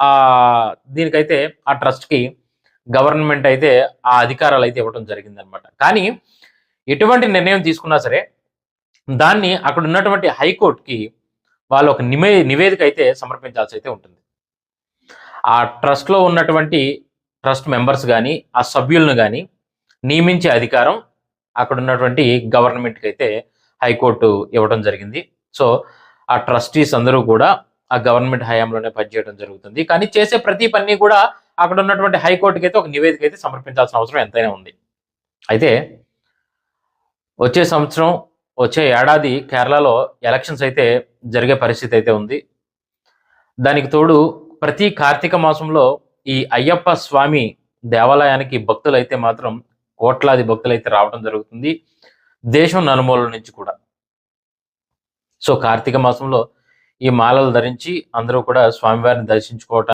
ఆ దీనికైతే ఆ ట్రస్ట్కి గవర్నమెంట్ అయితే ఆ అధికారాలు అయితే ఇవ్వడం జరిగిందనమాట కానీ ఎటువంటి నిర్ణయం తీసుకున్నా సరే దాన్ని అక్కడ ఉన్నటువంటి హైకోర్టుకి వాళ్ళు ఒక నిమే నివేదిక అయితే సమర్పించాల్సి అయితే ఉంటుంది. ఆ ట్రస్ట్లో ఉన్నటువంటి ట్రస్ట్ మెంబర్స్ కానీ ఆ సభ్యులను కానీ నియమించే అధికారం అక్కడ ఉన్నటువంటి గవర్నమెంట్కి అయితే హైకోర్టు ఇవ్వడం జరిగింది. సో ఆ ట్రస్టీస్ అందరూ కూడా ఆ గవర్నమెంట్ హయాంలోనే పనిచేయడం జరుగుతుంది. కానీ చేసే ప్రతి పని కూడా అక్కడ ఉన్నటువంటి హైకోర్టుకి అయితే ఒక నివేదిక అయితే సమర్పించాల్సిన అవసరం ఎంతైనా ఉంది. అయితే వచ్చే సంవత్సరం వచ్చే ఏడాది కేరళలో ఎలక్షన్స్ అయితే జరిగే పరిస్థితి అయితే ఉంది. దానికి తోడు ప్రతి కార్తీక మాసంలో ఈ అయ్యప్ప స్వామి దేవాలయానికి భక్తులు అయితే మాత్రం కోట్లాది భక్తులు అయితే రావడం జరుగుతుంది. దేశం నలుమూల నుంచి కూడా. సో కార్తీక మాసంలో ఈ మాలలు ధరించి అందరూ కూడా స్వామివారిని దర్శించుకోవటం